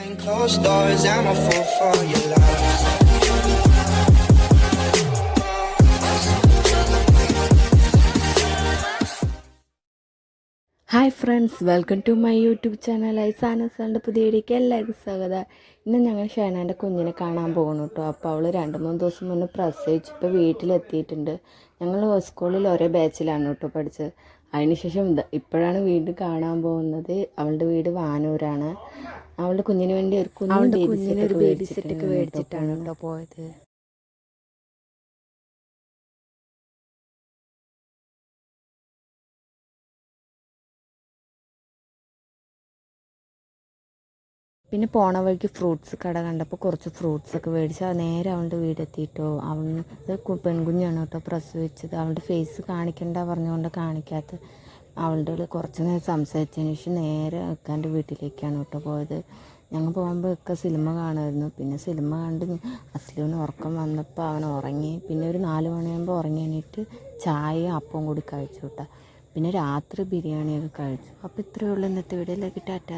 Behind closed doors, I'm a fool for your love. Hi friends welcome to my YouTube channel ഐസാനസാന്റെ പുതിയ വീഡിയോക്ക് എല്ലാവർക്കും സ്വാഗതം. ഇന്ന് ഞങ്ങൾ ഷേനാന്റെ കുഞ്ഞിനെ കാണാൻ പോകണം കേട്ടോ അപ്പോൾ അവൾ രണ്ട് മൂന്ന് ദിവസം മുന്നേ പ്രസവിച്ച് ഇപ്പോൾ വീട്ടിലെത്തിയിട്ടുണ്ട്. ഞങ്ങൾ സ്കൂളിൽ ഒരേ ബാച്ചിലാണ് കേട്ടോ പഠിച്ചത്. അതിനുശേഷം ഇപ്പോഴാണ് വീട് കാണാൻ പോകുന്നത്. അവളുടെ വീട് വാനൂരാണ്. അവളുടെ കുഞ്ഞിന് വേണ്ടി ഒരു കുഞ്ഞിന് ഒരു ബേബി സെറ്റൊക്കെ മേടിച്ചിട്ടാണ് കേട്ടോ പോയത്. പിന്നെ പോണ വഴിക്ക് ഫ്രൂട്ട്സ് കട കണ്ടപ്പോൾ കുറച്ച് ഫ്രൂട്ട്സ് ഒക്കെ മേടിച്ച് അത് നേരെ അവളുടെ വീടെത്തിയിട്ടോ അവൾ പെൺകുഞ്ഞാണ് കേട്ടോ പ്രസവിച്ചത്. അവളുടെ ഫേസ് കാണിക്കണ്ട പറഞ്ഞുകൊണ്ട് കാണിക്കാത്ത അവളുടെ കുറച്ച് നേരം സംസാരിച്ചതിന് ശേഷം നേരെ ഇക്കാന്റെ വീട്ടിലേക്കാണ് കേട്ടോ പോയത്. ഞങ്ങൾ പോകുമ്പോൾ ഒക്കെ സിനിമ കാണുമായിരുന്നു പിന്നെ സിനിമ കണ്ട് അസ്ലുവിന് ഉറക്കം വന്നപ്പോൾ അവൻ ഉറങ്ങി. പിന്നെ ഒരു നാല് മണിയാകുമ്പോൾ ഉറങ്ങി ചായയും അപ്പവും കൂടി കഴിച്ചു കേട്ടോ. പിന്നെ രാത്രി ബിരിയാണിയൊക്കെ കഴിച്ചു. അപ്പോൾ ഇത്രയേ ഉള്ളൂ ഇന്നത്തെ വീഡിയോയിലേക്ക് ടാറ്റ.